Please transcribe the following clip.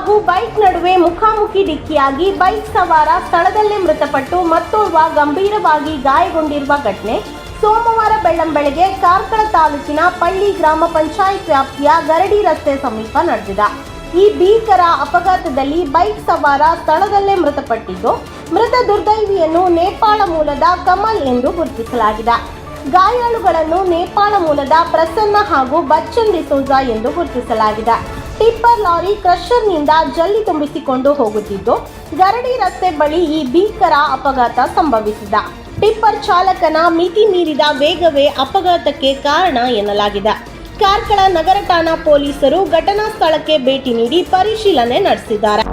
ಹಾಗೂ ಬೈಕ್ ನಡುವೆ ಮುಖಾಮುಖಿ ಡಿಕ್ಕಿಯಾಗಿ ಬೈಕ್ ಸವಾರ ಸ್ಥಳದಲ್ಲೇ ಮೃತಪಟ್ಟು ಮತ್ತೋರ್ವ ಗಂಭೀರವಾಗಿ ಗಾಯಗೊಂಡಿರುವ ಘಟನೆ ಸೋಮವಾರ ಬೆಳ್ಳಂಬೆಳಗ್ಗೆ ಕಾರ್ಕಳ ತಾಲೂಕಿನ ಪಳ್ಳಿ ಗ್ರಾಮ ಪಂಚಾಯತ್ ವ್ಯಾಪ್ತಿಯ ಗರಡಿ ರಸ್ತೆ ಸಮೀಪ ನಡೆದಿದೆ. ಈ ಭೀಕರ ಅಪಘಾತದಲ್ಲಿ ಬೈಕ್ ಸವಾರ ಸ್ಥಳದಲ್ಲೇ ಮೃತಪಟ್ಟಿದ್ದು, ಮೃತ ದುರ್ದೈವಿಯನ್ನು ನೇಪಾಳ ಮೂಲದ ಕಮಲ್ ಎಂದು ಗುರುತಿಸಲಾಗಿದೆ. ಗಾಯಾಳುಗಳನ್ನು ನೇಪಾಳ ಮೂಲದ ಪ್ರಸನ್ನ ಹಾಗೂ ಬಚ್ಚನ್ ಡಿಸೋಜಾ ಎಂದು ಗುರುತಿಸಲಾಗಿದೆ. ಟಿಪ್ಪರ್ ಲಾರಿ ಕ್ರಷರ್ನಿಂದ ಜಲ್ಲಿ ತುಂಬಿಸಿಕೊಂಡು ಹೋಗುತ್ತಿದ್ದು, ಗರಡಿ ರಸ್ತೆ ಬಳಿ ಈ ಭೀಕರ ಅಪಘಾತ ಸಂಭವಿಸಿದ. ಟಿಪ್ಪರ್ ಚಾಲಕನ ಮಿತಿ ಮೀರಿದ ವೇಗವೇ ಅಪಘಾತಕ್ಕೆ ಕಾರಣ ಎನ್ನಲಾಗಿದೆ. ಕಾರ್ಕಳ ನಗರ ಠಾಣಾ ಪೊಲೀಸರು ಘಟನಾ ಸ್ಥಳಕ್ಕೆ ಭೇಟಿ ನೀಡಿ ಪರಿಶೀಲನೆ ನಡೆಸಿದ್ದಾರೆ.